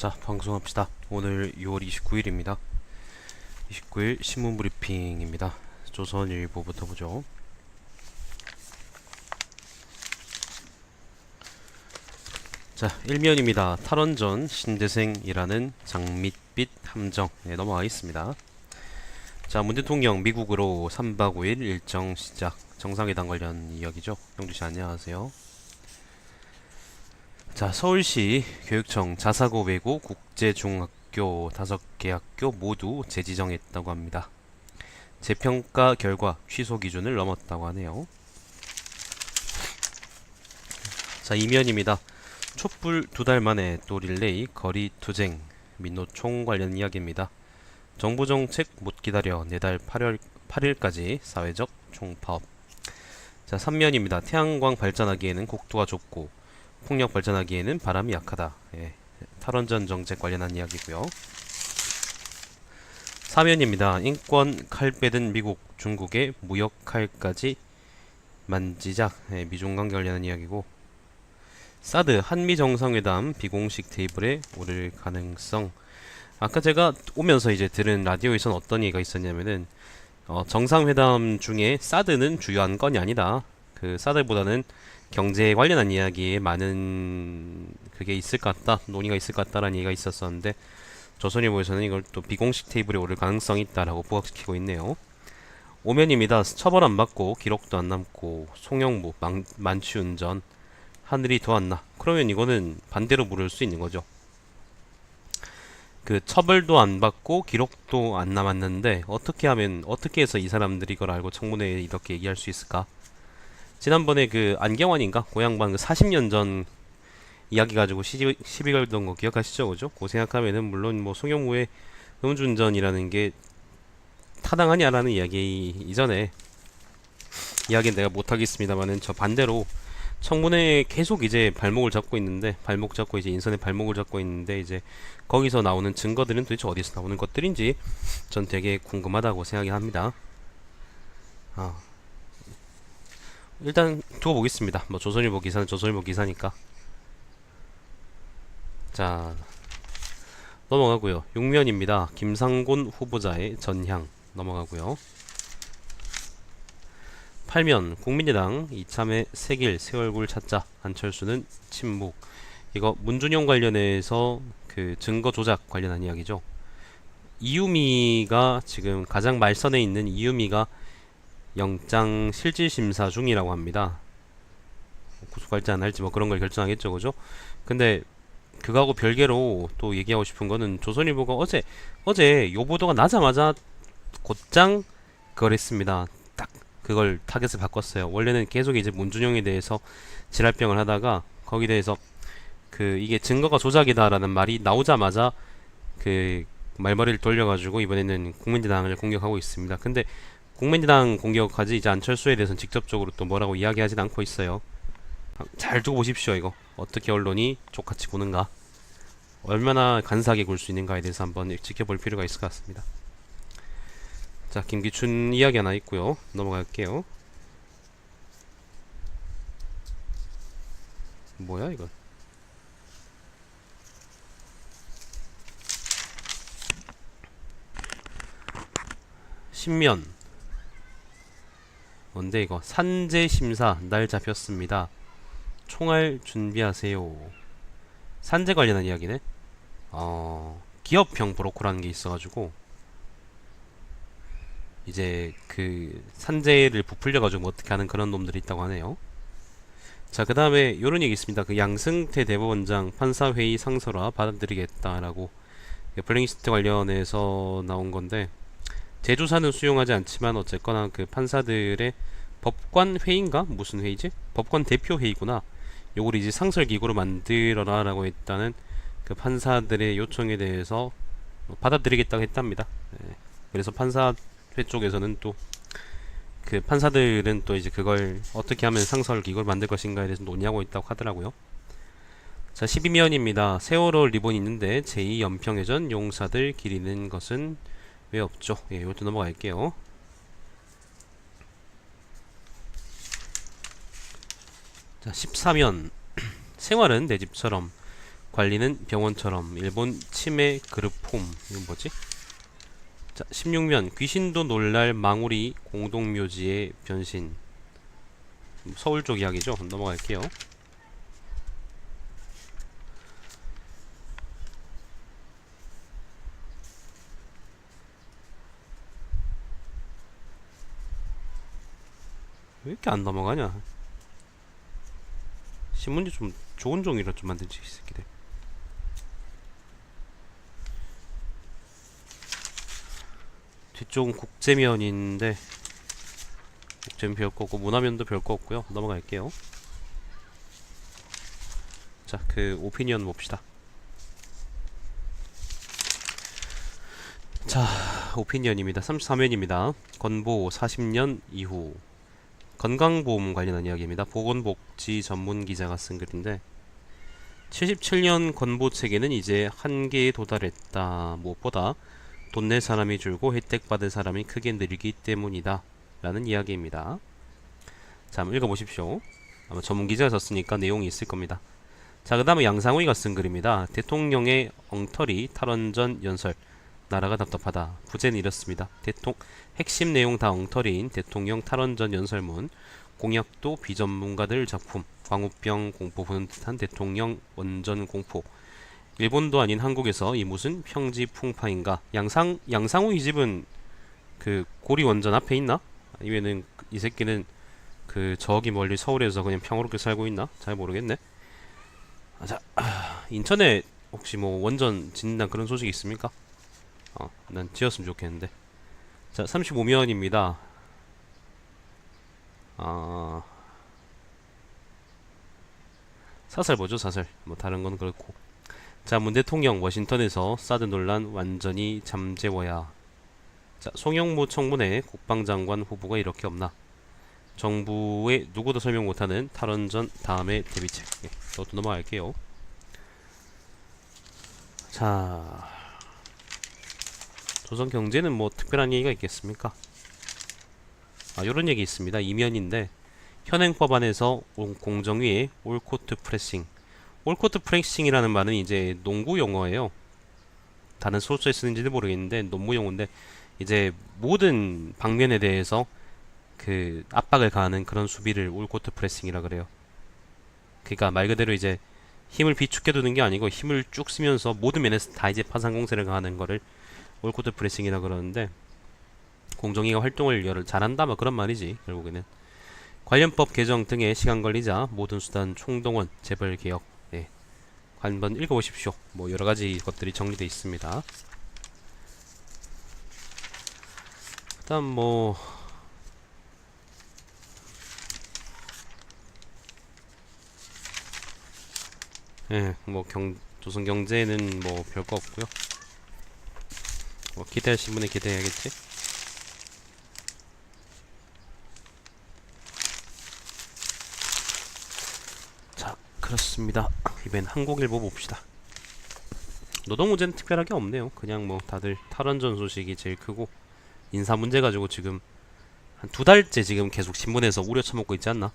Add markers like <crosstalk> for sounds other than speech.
자, 방송합시다. 오늘 6월 29일입니다. 29일 신문 브리핑입니다. 조선일보부터 보죠. 자, 일면입니다. 탈원전 신대생이라는 장밋빛 함정. 네, 넘어가겠습니다. 자, 문 대통령 미국으로 3박 5일 일정 시작. 정상회담 관련 이야기죠. 영주 씨 안녕하세요. 자, 서울시 교육청 자사고 외고 국제중학교 다섯 개 학교 모두 재지정했다고 합니다. 재평가 결과 취소 기준을 넘었다고 하네요. 자, 이면입니다. 촛불 두 달 만에 또 릴레이 거리 투쟁 민노총 관련 이야기입니다. 정부 정책 못 기다려 내달 8월 8일까지 사회적 총파업. 자, 3면입니다. 태양광 발전하기에는 국도가 좁고 폭력 발전하기에는 바람이 약하다. 예, 탈원전 정책 관련한 이야기고요. 사면입니다. 인권 칼 빼든 미국, 중국의 무역 칼까지 만지작. 예, 미중 관계 관련한 이야기고. 사드 한미 정상회담 비공식 테이블에 오를 가능성. 아까 제가 오면서 이제 들은 라디오에선 어떤 얘기가 있었냐면은 어, 정상회담 중에 사드는 주요한 건이 아니다. 그 사드보다는 경제 관련한 이야기에 많은 그게 있을 것 같다 논의가 있을 것 같다라는 얘기가 있었었는데 조선일보에서는 이걸 또 비공식 테이블에 오를 가능성이 있다라고 부각시키고 있네요. 오면입니다. 처벌 안 받고 기록도 안 남고 송영무 망, 만취운전 하늘이 더 안 나. 그러면 이거는 반대로 물을 수 있는 거죠. 그 처벌도 안 받고 기록도 안 남았는데 어떻게 하면 어떻게 해서 이 사람들이 이걸 알고 청문회에 이렇게 얘기할 수 있을까? 지난번에 그 안경환인가 고향반 그 40년 전 이야기 가지고 시비, 시비 걸던 거 기억하시죠 그죠? 그 생각하면은 물론 뭐 송영무의 음주운전이라는 게 타당하냐라는 이야기 이전에 이야기는 내가 못하겠습니다만은 저 반대로 청문회에 계속 이제 발목을 잡고 있는데 발목 잡고 이제 인선에 발목을 잡고 있는데 이제 거기서 나오는 증거들은 도대체 어디서 나오는 것들인지 전 되게 궁금하다고 생각이 합니다. 아, 일단 두고 보겠습니다. 뭐 조선일보 기사는 조선일보 기사니까. 자 넘어가고요. 6면입니다. 김상곤 후보자의 전향 넘어가고요. 8면 국민의당 이참에 새길 새 얼굴 찾자 안철수는 침묵 이거 문준용 관련해서 그 증거 조작 관련한 이야기죠. 이유미가 지금 가장 말선에 있는 이유미가 영장 실질 심사 중이라고 합니다. 구속할지 안 할지 뭐 그런 걸 결정하겠죠, 그죠? 근데 그거하고 별개로 또 얘기하고 싶은 거는 조선일보가 어제 어제 요 보도가 나자마자 곧장 그걸 했습니다. 딱 그걸 타겟을 바꿨어요. 원래는 계속 이제 문준용에 대해서 지랄병을 하다가 거기에 대해서 그 이게 증거가 조작이다라는 말이 나오자마자 그 말머리를 돌려가지고 이번에는 국민의당을 공격하고 있습니다. 근데 국민의당 공격하지 이제 안철수에 대해서는 직접적으로 또 뭐라고 이야기하진 않고 있어요. 잘 두고 보십시오 이거 어떻게 언론이 족같이 구는가 얼마나 간사하게 굴 수 있는가에 대해서 한번 지켜볼 필요가 있을 것 같습니다. 자 김기춘 이야기 하나 있고요 넘어갈게요. 뭐야 이거? 신면 뭔데 이거 산재 심사 날 잡혔습니다. 총알 준비하세요. 산재 관련한 이야기네. 어 기업형 브로커라는 게 있어가지고 이제 그 산재를 부풀려가지고 뭐 어떻게 하는 그런 놈들이 있다고 하네요. 자, 그 다음에 요런 얘기 있습니다. 그 양승태 대법원장 판사회의 상설화 받아들이겠다라고 블랙리스트 관련해서 나온 건데 제조사는 수용하지 않지만 어쨌거나 그 판사들의 법관 회의인가 무슨 회의지? 법관 대표 회의구나. 요걸 이제 상설 기구로 만들어라라고 했다는 그 판사들의 요청에 대해서 받아들이겠다고 했답니다. 예. 그래서 판사회 쪽에서는 또 그 판사들은 또 이제 그걸 어떻게 하면 상설 기구를 만들 것인가에 대해서 논의하고 있다고 하더라고요. 자, 12면입니다. 세월호 리본이 있는데 제2연평해전 용사들 기리는 것은 왜 없죠? 예, 이것도 넘어갈게요. 자, 14면 <clears throat> 생활은 내 집처럼 관리는 병원처럼 일본 치매 그룹 홈 이건 뭐지? 자 16면 귀신도 놀랄 망우리 공동묘지의 변신 서울 쪽 이야기죠 넘어갈게요 왜 이렇게 안 넘어가냐? 신문지 좀 좋은 종이로 좀 만들지 이 새끼들. 뒤쪽은 국제면인데 국제면 별거 없고 문화면도 별거 없고요. 넘어갈게요. 자 그 오피니언 봅시다. 자 오피니언입니다. 33회입니다. 건보 40년 이후 건강보험 관련한 이야기입니다. 보건복지 전문 기자가 쓴 글인데 77년 건보 체계는 이제 한계에 도달했다. 무엇보다 돈 낼 사람이 줄고 혜택 받을 사람이 크게 늘기 때문이다. 라는 이야기입니다. 자, 한번 읽어보십시오. 아마 전문 기자가 썼으니까 내용이 있을 겁니다. 자, 그 다음에 양상우이가 쓴 글입니다. 대통령의 엉터리 탈원전 연설. 나라가 답답하다. 부제는 이렇습니다. 대통 핵심 내용 다 엉터리인 대통령 탈원전 연설문, 공약도 비전문가들 작품, 광우병 공포 보는 듯한 대통령 원전 공포. 일본도 아닌 한국에서 이 무슨 평지 풍파인가? 양상 양상우 이 집은 그 고리 원전 앞에 있나? 아니면은 이 새끼는 그 저기 멀리 서울에서 그냥 평화롭게 살고 있나? 잘 모르겠네. 아, 자, 아, 인천에 혹시 뭐 원전 짓는다 그런 소식이 있습니까? 어, 난 지었으면 좋겠는데. 자, 35면입니다. 아, 사설 뭐죠, 사설? 뭐 다른 건 그렇고. 자, 문 대통령 워싱턴에서 사드 논란 완전히 잠재워야. 자, 송영무 청문회 국방장관 후보가 이렇게 없나? 정부의 누구도 설명 못하는 탈원전 다음의 대비책. 네, 이것도 넘어갈게요. 자, 조선 경제는 뭐 특별한 얘기가 있겠습니까? 아, 요런 얘기 있습니다. 이면인데 현행 법안에서 공- 공정위의 올코트 프레싱. 올코트 프레싱이라는 말은 이제 농구 용어예요. 다른 소스에 쓰는지는 모르겠는데 농구 용어인데 이제 모든 방면에 대해서 그 압박을 가하는 그런 수비를 올코트 프레싱이라 그래요. 그러니까 말 그대로 이제 힘을 비축해 두는 게 아니고 힘을 쭉 쓰면서 모든 면에서 다 이제 파상 공세를 가하는 거를 올코트 프레싱이라 그러는데 공정위가 활동을 열 잘한다 뭐 그런 말이지 결국에는. 관련법 개정 등에 시간 걸리자 모든 수단 총동원 재벌 개혁 예 한번 읽어보십시오. 뭐 여러 가지 것들이 정리되어 있습니다. 그다음 뭐 예, 뭐 경, 조선 경제는 뭐 별거 없고요. 뭐 기대하신 분은 기대해야겠지. 자, 그렇습니다. 이번엔 한국일보 봅시다. 노동 문제는 특별하게 없네요. 그냥 뭐 다들 탈원전 소식이 제일 크고 인사 문제 가지고 지금 한 두 달째 지금 계속 신문에서 우려 쳐먹고 있지 않나?